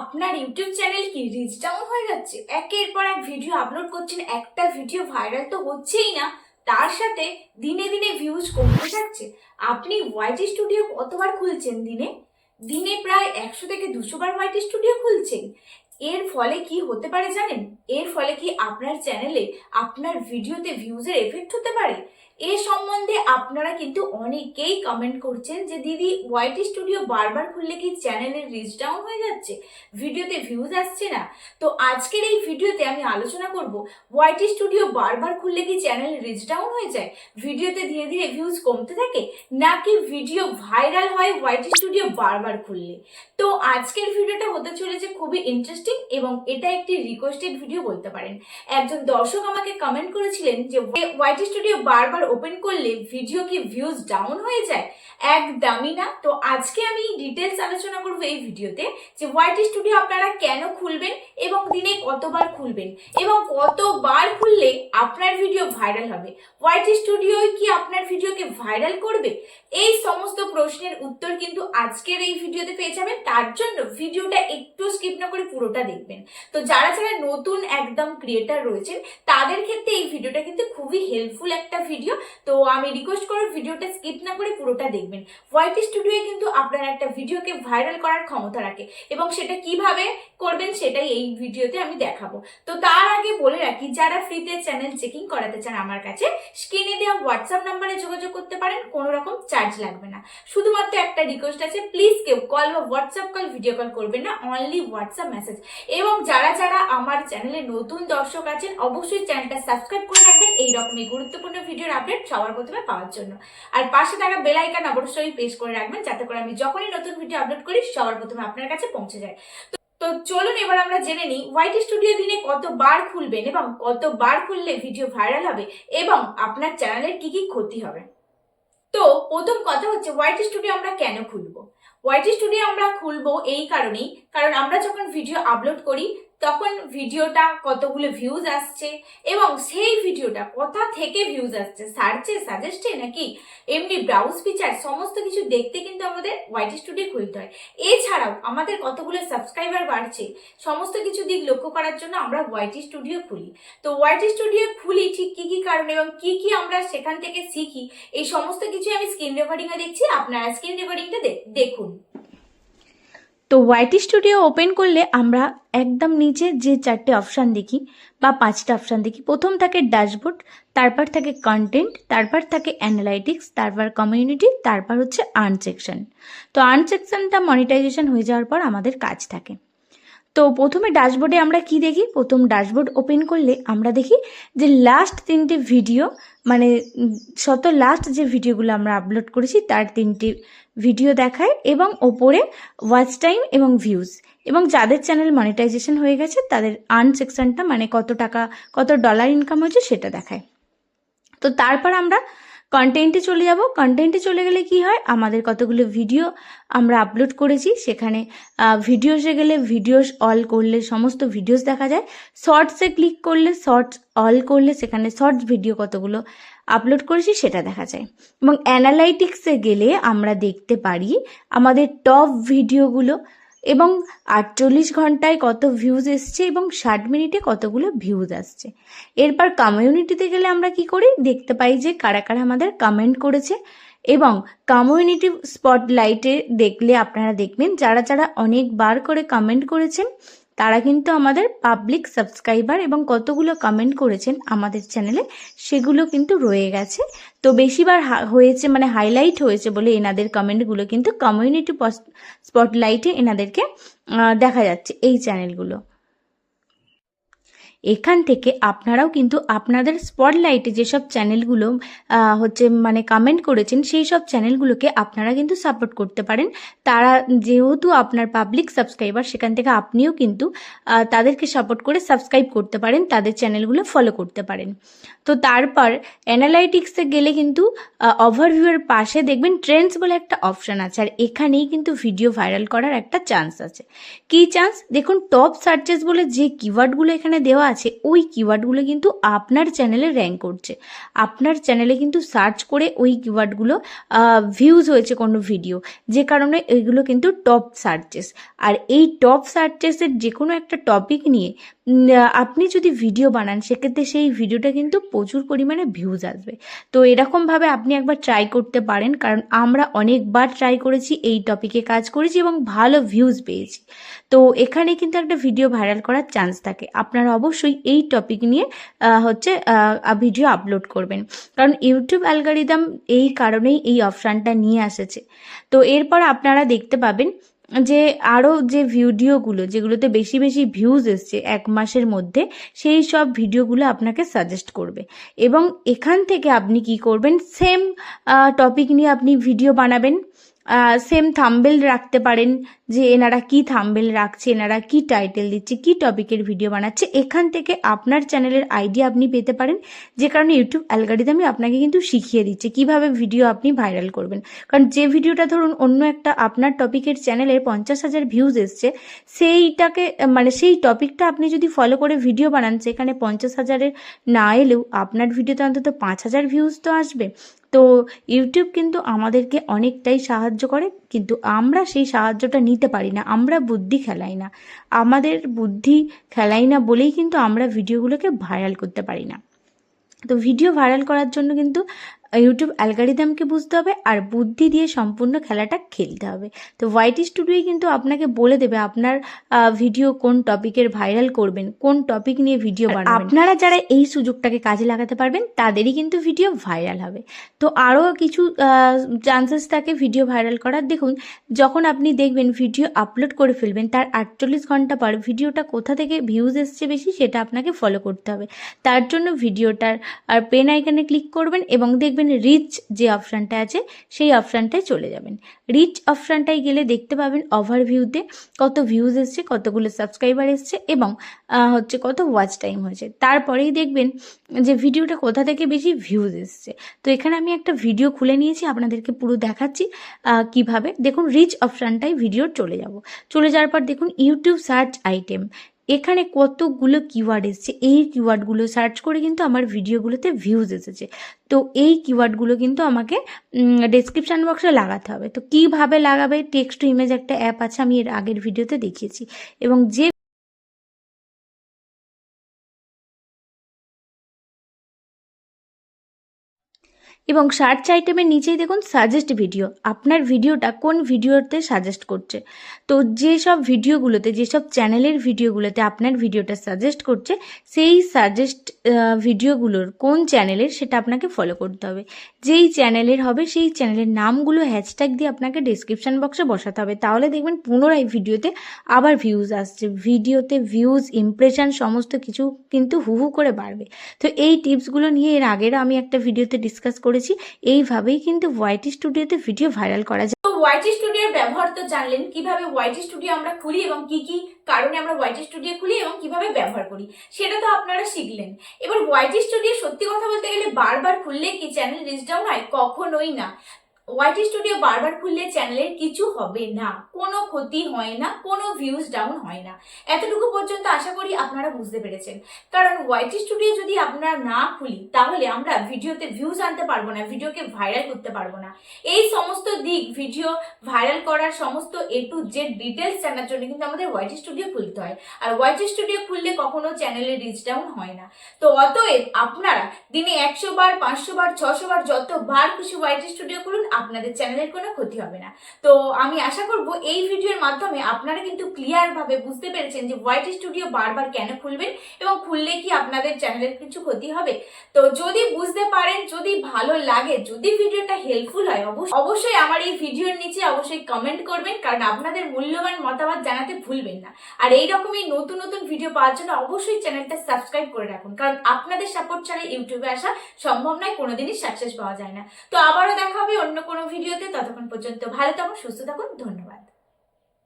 আপনার YouTube channel কি? Reach down হয়ে যাচ্ছে। একের পর এক ভিডিও আপলোড করছেন। একটা ভিডিও ভাইরাল তো হচ্ছেই না। তার সাথে দিনে দিনে ভিউজ কমতে থাকছে আপনি ওয়াইটি স্টুডিও কতবার খুলছেন দিনে? দিনে প্রায় একশো থেকে দুশো বার ওয়াইটি স্টুডিও খুলছেন। এর ফলে কি হতে পারে জানেন? এর ফলে কি আপনার চ্যানেলে আপনার ভিডিওতে ভিউজের এফেক্ট হতে পারে? এ সম্বন্ধে আপনারা কিন্তু অনেকেই কমেন্ট করছেন যে, দিদি ওয়াইটি স্টুডিও বারবার খুললে কি চ্যানেলের রিচ ডাউন হয়ে যাচ্ছে? ভিডিওতে ভিউজ আসছে না? তো আজকের এই ভিডিওতে আমি আলোচনা করব ওয়াইটি স্টুডিও বারবার খুললে কি চ্যানেল রিচ ডাউন হয়ে যায়? ভিডিওতে ধীরে ধীরে ভিউজ কমতে থাকে? নাকি ভিডিও ভাইরাল হয় ওয়াইটি স্টুডিও বারবার খুললে? তো আজকের ভিডিওটা হতে চলেছে খুবই ইন্টারেস্টিং এবং এটা একটি রিকোয়েস্টেড ভিডিও বলতে পারেন। একজন দর্শক আমাকে কমেন্ট করেছিলেন যে ওয়াইটি স্টুডিও বারবার ওপেন করলে ভিডিও কি ভিউজ ডাউন হয়ে যায়? একদমই না। তো আজকে আমি ডিটেলস আলোচনা করব এই ভিডিওতে যে ওয়াইটি স্টুডিও আপনারা কেন খুলবেন এবং দিনে কতবার খুলবেন এবং কতবার খুললে আপনার ভিডিও ভাইরাল হবে? হোয়াইট স্টুডিও কি আপনার ভিডিওকে ভাইরাল করবে? এই সমস্ত প্রশ্নের উত্তর কিন্তু আজকের এই ভিডিওতে পেয়ে যাবেন। তার জন্য ভিডিওটা একটু স্কিপ না করে পুরোটা দেখবেন। তো যারা যারা নতুন একদম ক্রিয়েটার রয়েছেন, তাদের ক্ষেত্রে এই ভিডিওটা কিন্তু খুবই হেল্পফুল একটা ভিডিও তো আমি রিকোয়েস্ট করব ভিডিওটা স্কিপ না করে পুরোটা দেখবেন। হোয়াইট স্টুডিও কিন্তু আপনার একটা ভিডিওকে ভাইরাল করার ক্ষমতা রাখে এবং সেটা কীভাবে করবেন সেটাই এই ভিডিওতে আমি দেখাবো। তো তার আগে বলে রাখি, যারা ফ্রিতে চ্যানেল চেকিং করাতে চান আমার কাছে স্ক্রিনে দেওয়া হোয়াটসঅ্যাপ নাম্বারে যোগাযোগ করতে পারেন, কোনো রকম চার্জ লাগবে না। শুধুমাত্র একটা রিকোয়েস্ট আছে প্লিজ কেউ কল বা হোয়াটসঅ্যাপ কল ভিডিও কল করবেন না অনলি হোয়াটসঅ্যাপ মেসেজ এবং যারা যারা আমার চ্যানেলে নতুন দর্শক আছেন, অবশ্যই চ্যানেলটা সাবস্ক্রাইব করে রাখবেন, এইরকমই গুরুত্বপূর্ণ ভিডিওর আপডেট সবার প্রথমে পাওয়ার জন্য। আর পাশে থাকা বেল আইকন অবশ্যই প্রেস করে রাখবেন যাতে করে আমি যখনই নতুন ভিডিও আপলোড করি সবার প্রথমে আপনার কাছে পৌঁছে যায়। তো- চলুন এবার আমরা জেনে নিই হোয়াইট স্টুডিও দিনে কতবার খুলবেন এবং কতবার খুললে ভিডিও ভাইরাল হবে এবং আপনার চ্যানেলের কি কি ক্ষতি হবে। তো প্রথম কথা হচ্ছে হোয়াইট স্টুডিও আমরা কেন খুলবো? হোয়াইট স্টুডিও আমরা খুলবো এই কারণেই, কারণ আমরা যখন ভিডিও আপলোড করি তখন ভিডিওটা কতগুলো ভিউজ আসছে এবং সেই ভিডিওটা কোথা থেকে ভিউজ আসছে? সার্চে সাজেস্টে নাকি এমনি ব্রাউজ ফিচার সমস্ত কিছু দেখতে কিন্তু আমাদের হোয়াইট স্টুডিও খুলতে হয়। এছাড়াও আমাদের কতগুলো সাবস্ক্রাইবার বাড়ছে, সমস্ত কিছু দিক লক্ষ্য করার জন্য আমরা হোয়াইট স্টুডিও খুলি। তো হোয়াইট স্টুডিও খুলি ঠিক কী কী কারণে এবং কী কী আমরা সেখান থেকে শিখি, এই সমস্ত কিছু আমি স্ক্রিন রেকর্ডিংয়ে দেখছি। আপনারা স্ক্রিন রেকর্ডিংটা দেখুন। তো ওয়াইটি স্টুডিও ওপেন করলে আমরা একদম নিচে যে চারটে অপশান দেখি বা পাঁচটা অপশান দেখি, প্রথম থাকে ড্যাশবোর্ড তারপর থাকে কন্টেন্ট তারপর থাকে অ্যানালাইটিক্স তারপর কমিউনিটি তারপর হচ্ছে আর্ন সেকশন তো আর্ন সেকশনটা মনিটাইজেশন হয়ে যাওয়ার পর আমাদের কাজ থাকে। তো প্রথমে ড্যাশবোর্ডে আমরা কি দেখি? প্রথম ড্যাশবোর্ড ওপেন করলে আমরা দেখি যে লাস্ট তিনটে ভিডিও মানে শত লাস্ট যে ভিডিওগুলো আমরা আপলোড করেছি, তার তিনটি ভিডিও দেখায় এবং ওপরে ওয়াচ টাইম এবং ভিউজ এবং যাদের চ্যানেল মনিটাইজেশন হয়ে গেছে, তাদের আর্ন সেকশনটা মানে কত টাকা, কত ডলার ইনকাম হয়েছে, সেটা দেখায়। তো তারপর আমরা কন্টেন্টে চলে যাব। কন্টেন্টে চলে গেলে কি হয়? আমাদের কতগুলো ভিডিও আমরা আপলোড করেছি। সেখানে ভিডিওসে গেলে ভিডিওস অল করলে সমস্ত ভিডিওস দেখা যায়। শর্টসে ক্লিক করলে শর্টস অল করলে সেখানে শর্টস ভিডিও কতগুলো আপলোড করেছি সেটা দেখা যায়। এবং অ্যানালাইটিক্সে গেলে আমরা দেখতে পারি, আমাদের টপ ভিডিওগুলো এবং আটচল্লিশ ঘন্টায় কত ভিউজ এসছে এবং ষাট মিনিটে কতগুলো ভিউজ আসছে। এরপর কমিউনিটিতে গেলে আমরা কি করি? দেখতে পাই যে কারা কারা আমাদের কমেন্ট করেছে এবং কমিউনিটি স্পটলাইটে দেখলে আপনারা দেখবেন, যারা যারা অনেকবার করে কমেন্ট করেছেন তারা কিন্তু আমাদের পাবলিক সাবস্ক্রাইবার এবং কতগুলো কমেন্ট করেছেন আমাদের চ্যানেলে সেগুলো কিন্তু রয়ে গেছে। তো বেশিবার হয়েছে মানে হাইলাইট হয়েছে বলে এনাদের কমেন্টগুলো কিন্তু কমিউনিটি স্পটলাইটে এনাদেরকে দেখা যাচ্ছে এই চ্যানেলগুলো এখান থেকে আপনারাও কিন্তু আপনাদের স্পটলাইটে যেসব চ্যানেলগুলো হচ্ছে মানে কমেন্ট করেছেন, সেই সব চ্যানেলগুলোকে আপনারা কিন্তু সাপোর্ট করতে পারেন। তারা যেহেতু আপনার পাবলিক সাবস্ক্রাইবার সেখান থেকে আপনিও কিন্তু তাদেরকে সাপোর্ট করে সাবস্ক্রাইব করতে পারেন, তাদের চ্যানেলগুলো ফলো করতে পারেন। তো তারপর অ্যানালাইটিক্সে গেলে কিন্তু ওভারভিউয়ের পাশে দেখবেন ট্রেন্ডস বলে একটা অপশান আছে, আর এখানেই কিন্তু ভিডিও ভাইরাল করার একটা চান্স আছে। কি চান্স দেখুন টপ সার্চেস বলে যে কিওয়ার্ডগুলো এখানে দেওয়া আছে আছে, ওই কিওয়ার্ডগুলো কিন্তু আপনার চ্যানেলে র্যাঙ্ক করছে। আপনার চ্যানেলে কিন্তু সার্চ করে ওই কিওয়ার্ডগুলো ভিউজ হয়েছে কোনো ভিডিও যে কারণে এইগুলো কিন্তু টপ সার্চেস আর এই টপ সার্চেসের যে কোনো একটা টপিক নিয়ে আপনি যদি ভিডিও বানান, সেক্ষেত্রে সেই ভিডিওটা কিন্তু প্রচুর পরিমাণে ভিউজ আসবে। তো এরকমভাবে আপনি একবার ট্রাই করতে পারেন, কারণ আমরা অনেকবার ট্রাই করেছি, এই টপিকে কাজ করেছি এবং ভালো ভিউজ পেয়েছি। তো এখানে কিন্তু একটা ভিডিও ভাইরাল করার চান্স থাকে। আপনারা অবশ্যই এই টপিক নিয়ে হচ্ছে ভিডিও আপলোড করবেন। কারণ ইউটিউব অ্যালগারিদম এই কারণেই এই অপশানটা নিয়ে এসেছে। তো এরপর আপনারা দেখতে পাবেন যে আরও যে ভিডিওগুলো যেগুলোতে বেশি বেশি ভিউজ এসছে এক মাসের মধ্যে, সেই সব ভিডিওগুলো আপনাকে সাজেস্ট করবে। এবং এখান থেকে আপনি কি করবেন? সেম টপিক নিয়ে আপনি ভিডিও বানাবেন। সেম থাম্বেল রাখতে পারেন যে এনারা কি থাম্বেল রাখছে, এনারা কি টাইটেল দিচ্ছে, কি টপিকের ভিডিও বানাচ্ছে, এখান থেকে আপনার চ্যানেলের আইডিয়া আপনি পেতে পারেন। যে কারণে ইউটিউব অ্যালগারিদমই আপনাকে কিন্তু শিখিয়ে দিচ্ছে কীভাবে ভিডিও আপনি ভাইরাল করবেন। কারণ যে ভিডিওটা ধরুন অন্য একটা আপনার টপিকের চ্যানেলে পঞ্চাশ হাজার ভিউজ এসছে, সেইটাকে মানে সেই টপিকটা আপনি যদি ফলো করে ভিডিও বানান, সেখানে পঞ্চাশ হাজারের না এলেও আপনার ভিডিওতে অন্তত পাঁচ হাজার ভিউজ তো আসবে। তো ইউটিউব কিন্তু আমাদেরকে অনেকটাই সাহায্য করে, কিন্তু আমরা সেই সাহায্যটা নিতে পারি না, আমরা বুদ্ধি খেলাই না। আমাদের বুদ্ধি খেলাই না বলেই কিন্তু আমরা ভিডিওগুলোকে ভাইরাল করতে পারি না। তো ভিডিও ভাইরাল করার জন্য কিন্তু ইউটিউব অ্যালগারিদমকে বুঝতে হবে আর বুদ্ধি দিয়ে সম্পূর্ণ খেলাটা খেলতে হবে। তো ওয়াইটি স্টুডিওই কিন্তু আপনাকে বলে দেবে আপনার ভিডিও কোন টপিকের ভাইরাল করবেন কোন টপিক নিয়ে ভিডিও বানাবেন। আপনারা যারা এই সুযোগটাকে কাজে লাগাতে পারবেন তাদেরই কিন্তু ভিডিও ভাইরাল হবে। তো আরও কিছু চান্সেস থাকে ভিডিও ভাইরাল করার। দেখুন যখন আপনি দেখবেন ভিডিও আপলোড করে ফেলবেন তার আটচল্লিশ ঘণ্টা পর ভিডিওটা কোথা থেকে ভিউজ এসছে বেশি সেটা আপনাকে ফলো করতে হবে। তার জন্য ভিডিওটার আর পেন আইকনে ক্লিক করবেন এবং দেখবেন রিচ যে অপশানটা আছে, সেই অপশানটায় চলে যাবেন। রিচ অপশানটায় গেলে দেখতে পাবেন ওভারভিউতে কত ভিউজ এসছে, কতগুলো সাবস্ক্রাইবার এসছে এবং হচ্ছে কত ওয়াচ টাইম হয়েছে। তারপরেই দেখবেন যে ভিডিওটা কোথা থেকে বেশি ভিউজ এসছে। তো এখানে আমি একটা ভিডিও খুলে নিয়েছি, আপনাদেরকে পুরো দেখাচ্ছি কীভাবে। দেখুন রিচ অপশানটায় ভিডিও চলে যাব। চলে যাওয়ার পর দেখুন ইউটিউব সার্চ আইটেম এখানে কতগুলো কিওয়ার্ড এসছে, এই কিওয়ার্ডগুলো সার্চ করে কিন্তু আমার ভিডিওগুলোতে ভিউজ এসেছে। তো এই কিওয়ার্ডগুলো কিন্তু আমাকে ডেসক্রিপশান বক্সে লাগাতে হবে। তো কীভাবে লাগাবে টেক্সট টু ইমেজ একটা অ্যাপ আছে, আমি এর আগের ভিডিওতে দেখিয়েছি। এবং যে এবং সার্চ আইটেমের নিচেই দেখুন সাজেস্ট ভিডিও আপনার ভিডিওটা কোন ভিডিওতে সাজেস্ট করছে? তো যেসব ভিডিওগুলোতে যেসব চ্যানেলের ভিডিওগুলোতে আপনার ভিডিওটা সাজেস্ট করছে, সেই সাজেস্ট ভিডিওগুলোর কোন চ্যানেলের সেটা আপনাকে ফলো করতে হবে। যেই চ্যানেলের হবে, সেই চ্যানেলের নামগুলো হ্যাশট্যাগ দিয়ে আপনাকে ডিসক্রিপশন বক্সে বসাতে হবে। তাহলে দেখবেন পুনরায় ভিডিওতে আবার ভিউজ আসছে। ভিডিওতে ভিউজ ইমপ্রেশন সমস্ত কিছু কিন্তু হু হু করে বাড়বে। তো এই টিপসগুলো নিয়ে এর আগের আমি একটা ভিডিওতে ডিসকাস করেছি, এইভাবেই কিন্তু ওয়াইটি স্টুডিওতে ভিডিও ভাইরাল করা যায়। তো স্টুডিওর ব্যবহার তো জানলেন, কীভাবে ওয়াইটি স্টুডিও আমরা খুলি এবং কি কি কারণে আমরা ওয়াইটি স্টুডিও খুলি এবং কীভাবে ব্যবহার করি, সেটা তো আপনারা শিখলেন। এবার ওয়াইটি স্টুডিও সত্যি কথা বলতে গেলে বারবার খুললে কি চ্যানেল রিচ ডাউন হয়? কখনোই না। ওয়াইটি স্টুডিও বারবার খুললে চ্যানেলের কিছু হবে না। কোনো ক্ষতি হয় না, কোনো ভিউজ ডাউন হয় না। এতটুকু পর্যন্ত আশা করি আপনারা বুঝতে পেরেছেন। কারণ ওয়াইটি স্টুডিও যদি আপনারা না খুলি, তাহলে আমরা ভিডিওতে ভিউজ আনতে পারব না, ভিডিওকে ভাইরাল করতে পারব না। এই সমস্ত দিক ভিডিও ভাইরাল করার সমস্ত এ টু জেড ডিটেলস জানার জন্য কিন্তু আমাদের ওয়াইটি স্টুডিও খুলতে হয়। আর ওয়াইটি স্টুডিও খুললে কখনো চ্যানেলের রিচ ডাউন হয় না। তো অতএব আপনারা দিনে একশো বার, পাঁচশো বার, ছশো বার যত যতবার খুশি ওয়াইটি স্টুডিও খুলুন আপনাদের চ্যানেলের কোনো ক্ষতি হবে না। তো আমি আশা করব এই ভিডিওর মাধ্যমে আপনারা কিন্তু ক্লিয়ার ভাবে বুঝতে পেরেছেন যে হোয়াইট স্টুডিও বারবার কেন খুলবেন এবং খুললে কি আপনাদের চ্যানেলের কিছু ক্ষতি হবে। তো যদি বুঝতে পারেন, যদি ভালো লাগে, যদি ভিডিওটা হেল্পফুল হয় অবশ্য- অবশ্যই আমার এই ভিডিওর নিচে অবশ্যই কমেন্ট করবেন, কারণ আপনাদের মূল্যবান মতামত জানাতে ভুলবেন না। আর এই রকমই নতুন নতুন ভিডিও পাওয়ার জন্য অবশ্যই চ্যানেলটা সাবস্ক্রাইব করে রাখুন, কারণ আপনাদের সাপোর্ট ছাড়া ইউটিউবে আসা সম্ভব নয়, কোনোদিনই সাকসেস পাওয়া যায় না। তো আবারও দেখা হবে অন্য কোনো ভিডিওতে ততক্ষণ পর্যন্ত ভালো থাকুন সুস্থ থাকুন ধন্যবাদ।